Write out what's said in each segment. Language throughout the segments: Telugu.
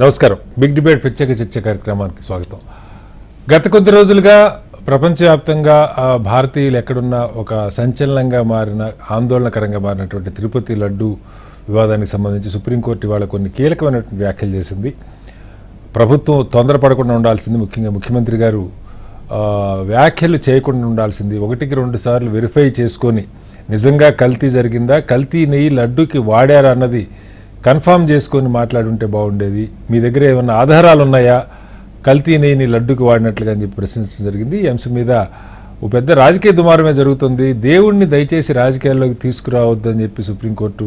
నమస్కారం. బిగ్ డిబేట్ ప్రత్యేక చర్చ కార్యక్రమానికి స్వాగతం. గత కొద్ది రోజులుగా ప్రపంచవ్యాప్తంగా భారతీయులు ఎక్కడున్నా ఒక సంచలనంగా మారిన ఆందోళనకరంగా మారినటువంటి తిరుపతి లడ్డు వివాదానికి సంబంధించి సుప్రీంకోర్టు ఇవాళ కొన్ని కీలకమైనటువంటి వ్యాఖ్యలు చేసింది. ప్రభుత్వం తొందరపడకుండా ఉండాల్సింది ముఖ్యంగా ముఖ్యమంత్రి గారు వ్యాఖ్యలు చేయకుండా ఉండాల్సింది. ఒకటికి రెండు సార్లు వెరిఫై చేసుకొని నిజంగా కల్తీ జరిగిందా? కల్తీ నెయ్యి లడ్డూకి వాడారా అన్నది కన్ఫామ్ చేసుకొని మాట్లాడుంటే బాగుండేది. మీ దగ్గర ఏమైనా ఆధారాలు ఉన్నాయా కల్తీ నెయ్యిని లడ్డుకి వాడినట్లుగా అని చెప్పి ప్రశ్నించడం జరిగింది. ఈ అంశం మీద ఓ పెద్ద రాజకీయ దుమారమే జరుగుతుంది. దేవుణ్ణి దయచేసి రాజకీయాల్లోకి తీసుకురావద్దు అని చెప్పి సుప్రీంకోర్టు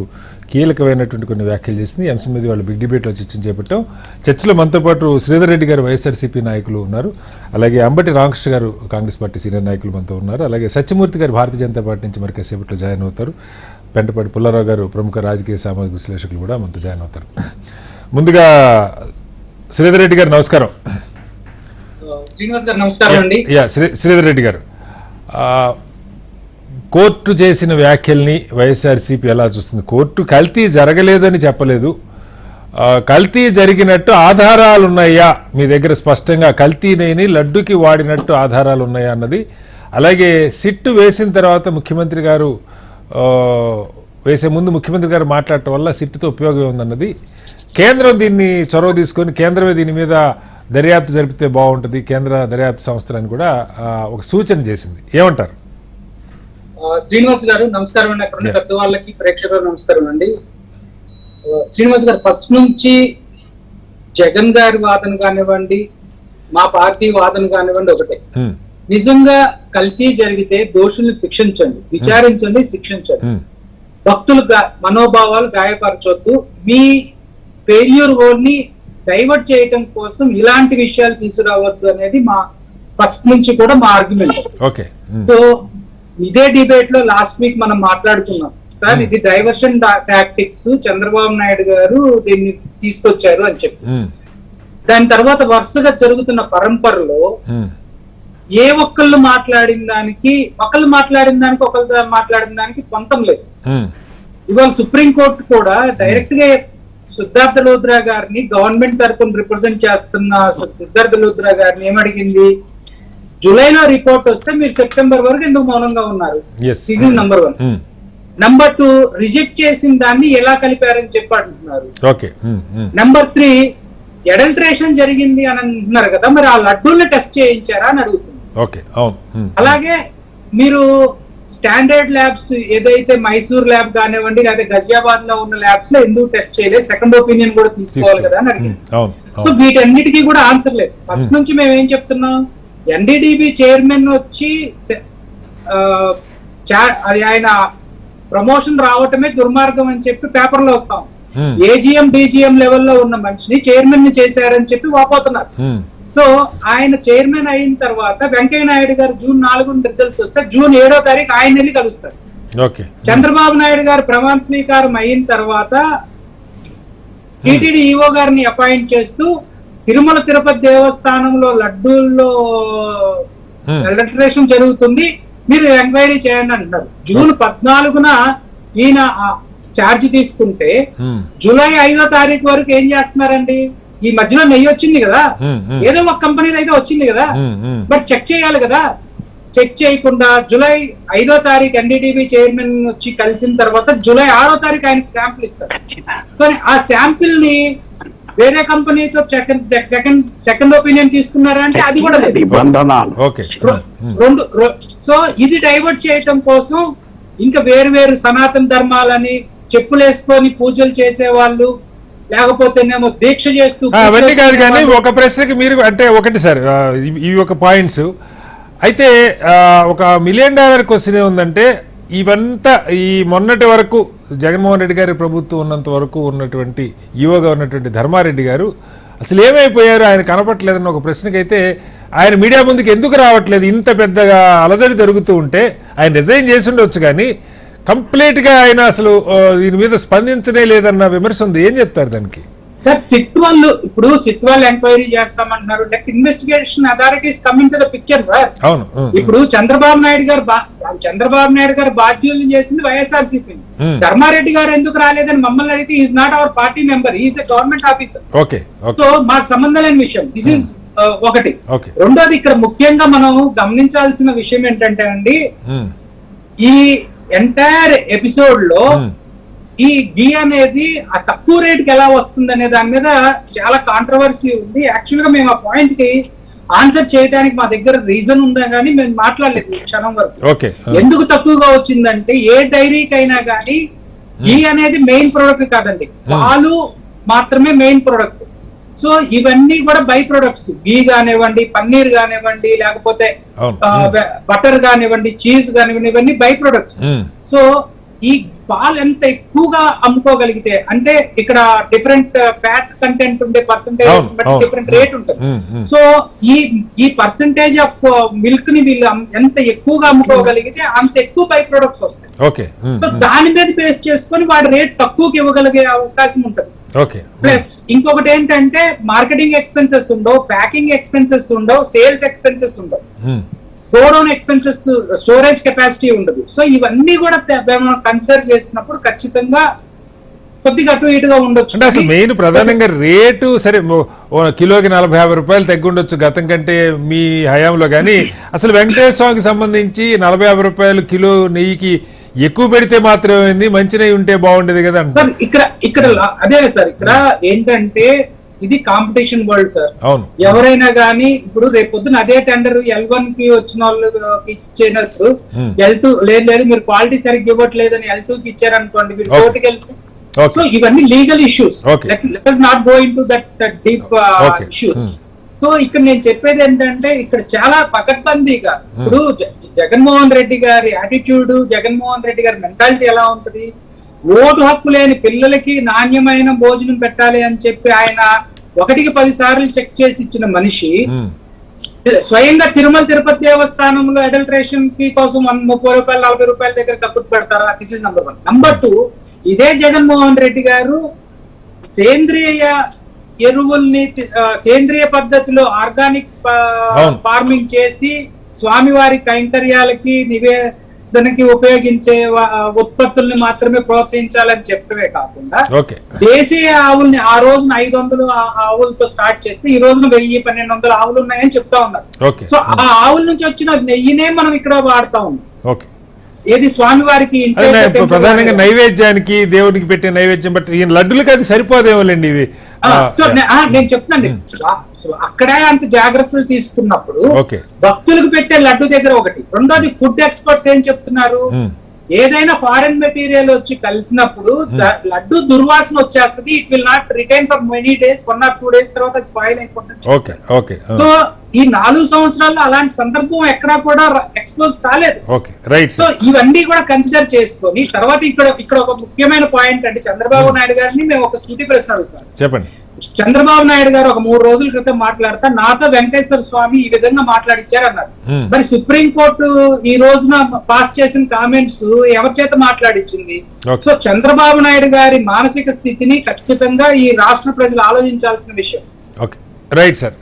కీలకమైనటువంటి కొన్ని వ్యాఖ్యలు చేసింది. ఈ అంశం మీద వాళ్ళు బిగ్ డిబేట్లో చర్చను చేపట్టాం. చర్చలో మనతో పాటు శ్రీధర్ రెడ్డి గారు వైఎస్ఆర్సీపీ నాయకులు ఉన్నారు. అలాగే అంబటి రామకృష్ణ గారు కాంగ్రెస్ పార్టీ సీనియర్ నాయకులు మనతో ఉన్నారు. అలాగే సత్యమూర్తి గారు భారతీయ జనతా పార్టీ నుంచి మరి కాసేపట్లో జాయిన్ అవుతారు. పెంటపాటి పుల్లారావు గారు ప్రముఖ రాజకీయ సామాజిక విశ్లేషకులు కూడా మనతో జాయిన్ అవుతారు. ముందుగా శ్రీధర్ రెడ్డి గారు నమస్కారం. శ్రీధర్ రెడ్డి గారు. కోర్టు చేసిన వ్యాఖ్యల్ని వైఎస్ఆర్సీపీ ఎలా చూస్తుంది? కోర్టు కల్తీ జరగలేదని చెప్పలేదు. కల్తీ జరిగినట్టు ఆధారాలు ఉన్నాయా మీ దగ్గర స్పష్టంగా కల్తీ నేని లడ్డుకి వాడినట్టు ఆధారాలు ఉన్నాయా అన్నది. అలాగే సిట్టు వేసిన తర్వాత ముఖ్యమంత్రి గారు వేసే ముందు ముఖ్యమంత్రి గారు మాట్లాడటం వల్ల సిట్టుతో ఉపయోగం ఉందన్నది. కేంద్రం దీన్ని చొరవ తీసుకొని కేంద్రమే దీని మీద దర్యాప్తు జరిపితే బాగుంటుంది కేంద్ర దర్యాప్తు సంస్థలని కూడా ఒక సూచన చేసింది. ఏమంటారు? శ్రీనివాస్ గారు నమస్కారం అండి. అక్కడ పెద్ద వాళ్ళకి ప్రేక్షకులకు నమస్కారం అండి. శ్రీనివాస్ గారు ఫస్ట్ నుంచి జగన్ గారి వాదన కానివ్వండి మా పార్టీ వాదన కానివ్వండి ఒకటే. హ్మ్, నిజంగా కల్తీ జరిగితే దోషుల్ని శిక్షించండి విచారించండి శిక్షించండి. భక్తులు మనోభావాలు గాయపరచొద్దు. మీ ఫెయిల్యూర్ని డైవర్ట్ చేయటం కోసం ఇలాంటి విషయాలు తీసుకురావద్దు అనేది మా ఫస్ట్ నుంచి కూడా మా ఆర్గ్యుమెంట్ సో ఇదే డిబేట్లో లాస్ట్ వీక్ మనం మాట్లాడుకున్నాం. సార్ ఇది డైవర్షన్ టాక్టిక్స్ చంద్రబాబు నాయుడు గారు దీన్ని తీసుకొచ్చారు అని చెప్పి. దాని తర్వాత వరుసగా జరుగుతున్న పరంపరలో ఏ ఒక్కళ్ళు మాట్లాడిన దానికి ఒకళ్ళు మాట్లాడిన దానికి ఒకళ్ళు మాట్లాడిన దానికి పొంతం లేదు. ఇవాళ సుప్రీం కోర్టు కూడా డైరెక్ట్గా సిద్ధార్థ లోద్రా గారిని గవర్నమెంట్ తరఫున రిప్రజెంట్ చేస్తున్న సిద్ధార్థ లోద్రా గారిని ఏమడిగింది? జూలైలో రిపోర్ట్ వస్తే మీరు సెప్టెంబర్ వరకు ఎందుకు మౌనంగా ఉన్నారు? Is number one number two reject చేసిన దాన్ని ఎలా కలిపారని చెప్పి అంటున్నారు నంబర్ త్రీ ఎడల్ట్రేషన్ జరిగింది అని అంటున్నారు కదా మరి ఆ లడ్డూల్ని టెస్ట్ చేయించారా అని అడుగుతుంది ఓకే అవును. హ్మ్, అలాగే మీరు స్టాండర్డ్ ల్యాబ్స్ ఏదైతే మైసూర్ ల్యాబ్ కానివ్వండి లేదా గజియాబాద్లో ఉన్న ల్యాబ్స్లో ఎందుకు టెస్ట్ చేయలేదు? సెకండ్ ఒపీనియన్ కూడా తీసుకోవాలి కదా అని సో వీటన్నిటికీ కూడా ఆన్సర్ లేదు. ఫస్ట్ నుంచి మేము ఏం చెప్తున్నాం? ఎన్డీడీబీ చైర్మన్ వచ్చి అది ఆయన ప్రమోషన్ రావటమే దుర్మార్గం అని చెప్పి పేపర్లో వస్తాం ఏజీఎం డీజీఎం లెవెల్లో ఉన్న మనిషిని చైర్మన్ని చేశారని చెప్పి వాపోతున్నారు. సో ఆయన చైర్మన్ అయిన తర్వాత వెంకయ్య నాయుడు గారు జూన్ నాలుగు రిజల్ట్స్ వస్తే జూన్ ఏడో తారీఖు ఆయన వెళ్ళి కలుస్తారు. చంద్రబాబు నాయుడు గారు ప్రమాణ స్వీకారం అయిన తర్వాత టీటీడీ ఈఓ గారిని అపాయింట్ చేస్తూ తిరుమల తిరుపతి దేవస్థానంలో లడ్డూల్లో Hmm. ఎలక్ట్రేషన్ జరుగుతుంది. మీరు ఎంక్వైరీ చేయండి అంటున్నారు. జూన్ పద్నాలుగున ఈయన ఛార్జ్ తీసుకుంటే హ్మ్, జూలై ఐదో తారీఖు వరకు ఏం చేస్తున్నారండి? ఈ మధ్యలో నెయ్యి వచ్చింది కదా. ఏదో ఒక కంపెనీలో అయితే వచ్చింది కదా. బట్ చెక్ చేయాలి కదా. చెక్ చేయకుండా జూలై ఐదో తారీఖు ఎన్డీటీవీ చైర్మన్ వచ్చి కలిసిన తర్వాత జూలై ఆరో తారీఖు ఆయనకి శాంపిల్ ఇస్తారు. కానీ ఆ శాంపిల్ని వేరే కంపెనీతో సెకండ్ సెకండ్ సెకండ్ ఒపీనియన్ తీసుకున్నారా అంటే అది కూడా లేదు. రెండు సో ఇది డైవర్ట్ చేయటం కోసం ఇంకా వేరు వేరు సనాతన ధర్మాలని చెప్పులేసుకొని పూజలు చేసేవాళ్ళు లేకపోతేనేమో దీక్ష చేస్తూ అవన్నీ కాదు కానీ. ఒక ప్రశ్నకి మీరు అంటే ఒకటి సార్ ఇవి- ఒక పాయింట్స్ అయితే ఒక మిలియన్ డాలర్ క్వశ్చన్ ఏముందంటే ఇవంతా ఈ మొన్నటి వరకు జగన్మోహన్ రెడ్డి గారి ప్రభుత్వం ఉన్నంత వరకు ఉన్నటువంటి ఈవోగా ఉన్నటువంటి ధర్మారెడ్డి గారు అసలు ఏమైపోయారు ఆయన కనపట్లేదన్న ఒక ప్రశ్నకైతే ఆయన మీడియా ముందుకు ఎందుకు రావట్లేదు ఇంత పెద్దగా అలజడి జరుగుతూ ఉంటే ఆయన రిజైన్ చేసి ఉండొచ్చు కానీ కంప్లీట్గా ఆయన అసలు దీని మీద స్పందించనే లేదన్న విమర్శ ఉంది. ఏం చెప్తారు దానికి? సార్ సిట్ వాళ్ళు ఇప్పుడు సిట్ వాళ్ళు enquiry చేస్తామంటున్నారు. Like investigation authorities coming to the picture sir. అవును ఇప్పుడు చంద్రబాబు నాయుడు గారు చంద్రబాబు నాయుడు గారు బాధ్యులు చేసింది వైఎస్ఆర్సీపీ. Hmm. ధర్మారెడ్డి గారు ఎందుకు రాలేదని మమ్మల్ని అడిగితే is not our party member is a government officer okay so మాకు సంబంధం లేని విషయం. దిస్ ఇస్ ఒకటి. ఓకే. రెండోది ఇక్కడ ముఖ్యంగా మనం గమనించాల్సిన విషయం ఏంటంటే అండి ఈ ఎంటైర్ ఎపిసోడ్లో ఉమ్, ఈ ఘీ అనేది ఆ తక్కువ రేట్కి ఎలా వస్తుంది అనే దాని మీద చాలా కాంట్రవర్సీ ఉంది. యాక్చువల్గా మేము ఆ పాయింట్కి ఆన్సర్ చేయడానికి మా దగ్గర రీజన్ ఉందా కానీ మేము మాట్లాడలేదు క్షణం వరకు. ఆ, ఎందుకు తక్కువగా వచ్చిందంటే ఏ డైరీకైనా కానీ ఘీ అనేది మెయిన్ ప్రొడక్ట్ కాదండి. పాలు మాత్రమే మెయిన్ ప్రొడక్ట్ సో ఇవన్నీ కూడా బై ప్రొడక్ట్స్ ఘీ కానివ్వండి పన్నీర్ కానివ్వండి లేకపోతే అవును. బటర్ కానివ్వండి చీజ్ కానివ్వండి ఇవన్నీ బై ప్రొడక్ట్స్ ఉమ్, సో ఈ పాలు ఎంత ఎక్కువగా అమ్ముకోగలిగితే అంటే ఇక్కడ డిఫరెంట్ ఫ్యాట్ కంటెంట్ ఉండే పర్సంటేజ్ బట్టి. డిఫరెంట్ రేట్ ఉంటుంది. ఉమ్, ఉమ్. సో ఈ ఈ పర్సంటేజ్ ఆఫ్ మిల్క్ని వీళ్ళు ఎంత ఎక్కువగా అమ్ముకోగలిగితే అంత ఎక్కువ బై ప్రొడక్ట్స్ వస్తాయి సో దాని మీద బేస్ చేసుకొని వాడి రేట్ తక్కువకి ఇవ్వగలిగే అవకాశం ఉంటుంది. ప్లస్ ఇంకొకటి ఏంటంటే మార్కెటింగ్ ఎక్స్పెన్సెస్ ఉండవు ప్యాకింగ్ ఎక్స్పెన్సెస్ ఉండవు సేల్స్ ఎక్స్పెన్సెస్ ఉండవు. గోడౌన్ ఎక్స్పెన్సెస్ స్టోరేజ్ కెపాసిటీ ఉండదు. సో ఇవన్నీ కూడా మనం కన్సిడర్ చేసినప్పుడు ఖచ్చితంగా కొద్దిగా అటు ఇటుగా ఉండొచ్చు అంటే అసలు మెయిన్ ప్రధానంగా రేటు సరే కిలోకి నలభై యాభై రూపాయలు తగ్గుండొచ్చు గతం కంటే మీ హయాంలో కానీ అసలు వెంకటేశ్వర స్వామికి సంబంధించి నలభై యాభై రూపాయలు కిలో నెయ్యికి ఎక్కువ పెడితే మాత్రమే మంచి నెయ్యి ఉంటే బాగుండేది కదా అంట సార్ ఇక్కడ ఇక్కడ అదే సార్ ఇక్కడ ఏంటంటే ఇది కాంపిటీషన్ వరల్డ్ సార్ ఎవరైనా కానీ ఇప్పుడు రేపు పొద్దున అదే టెండర్ ఎల్ వన్కి వచ్చిన వాళ్ళు ఇచ్చినప్పుడు. ఎల్ టూ లేదు లేదు మీరు క్వాలిటీ సరిగ్గా ఇవ్వట్లేదని ఎల్ టూ కి ఇచ్చారనుకోండి మీరు. కోర్టుకి వెళ్తే. సో ఇవన్నీ legal issues not go in to that deep. Issues Hmm. So ఇక్కడ నేను చెప్పేది ఏంటంటే ఇక్కడ చాలా పకడ్బందీగా ఇప్పుడు జ- జగన్మోహన్ రెడ్డి గారి యాటిట్యూడ్ జగన్మోహన్ రెడ్డి గారి మెంటాలిటీ ఎలా ఉంటది? ఓటు హక్కు లేని పిల్లలకి నాణ్యమైన భోజనం పెట్టాలి అని చెప్పి ఆయన ఒకటికి పది సార్లు చెక్ చేసి ఇచ్చిన మనిషి ఉమ్, స్వయంగా తిరుమల తిరుపతి దేవస్థానంలో అడల్ట్రేషన్కి కోసం ముప్పై రూపాయలు నలభై రూపాయల దగ్గర కప్పుట్ పెడతారా? This is number one number two ఇదే జగన్మోహన్ రెడ్డి గారు సేంద్రియ ఎరువుల్ని సేంద్రియ పద్ధతిలో ఆర్గానిక్. ఫార్మింగ్ చేసి స్వామివారి కైంకర్యాలకి నివేదనకి ఉపయోగించే ఉత్పత్తుల్ని మాత్రమే ప్రోత్సహించాలని చెప్పడమే కాకుండా దేశీయ ఆవుల్ని ఆ రోజున ఐదు వందలు ఆవులతో స్టార్ట్ చేస్తే ఈ రోజున వెయ్యి పన్నెండు వందల ఆవులు ఉన్నాయని చెప్తా ఉన్నారు. సో ఆ ఆవుల నుంచి వచ్చిన నెయ్యినే మనం ఇక్కడ వాడుతా ఉన్నాం. ఏది స్వామివారికి ప్రధానంగా నైవేద్యానికి దేవుడికి పెట్టే నైవేద్యం బట్టి ఈ లడ్డులకి అది సరిపోదేమోలేండి ఇవి ఆ, సో నేను స్వా- అక్కడే అంత జాగ్రత్తలు తీసుకున్నప్పుడు భక్తులకు పెట్టే లడ్డు దగ్గర ఒకటి. రెండోది ఫుడ్ ఎక్స్పర్ట్స్ ఏం చెప్తున్నారు? ఏదైనా ఫారెన్ మెటీరియల్ వచ్చి కలిసినప్పుడు లడ్డు దుర్వాసన వచ్చేస్తుంది. It will not retain for many days. One or two days తర్వాత స్పాయిల్ అయిపోతుంది. సో ఈ నాలుగు సంవత్సరాల్లో అలాంటి సందర్భం ఎక్కడా కూడా ఎక్స్పోజ్ కాలేదు. రైట్ సో ఇవన్నీ కూడా కన్సిడర్ చేసుకొని తర్వాత ఇక్కడ ఇక్కడ ఒక ముఖ్యమైన పాయింట్ అంటే చంద్రబాబు నాయుడు గారిని మేము ఒక సూటి ప్రశ్న అడుగుతాం. చెప్పండి. చంద్రబాబు నాయుడు గారు ఒక మూడు రోజుల క్రితం మాట్లాడతా నాతో వెంకటేశ్వర స్వామి ఈ విధంగా మాట్లాడిచ్చారు అన్నారు Hmm. మరి సుప్రీం కోర్టు ఈ రోజున పాస్ చేసిన కామెంట్స్ ఎవరి చేత మాట్లాడిచ్చింది? Okay. సో చంద్రబాబు నాయుడు గారి మానసిక స్థితిని ఖచ్చితంగా ఈ రాష్ట్ర ప్రజలు ఆలోచించాల్సిన విషయం. Right sir.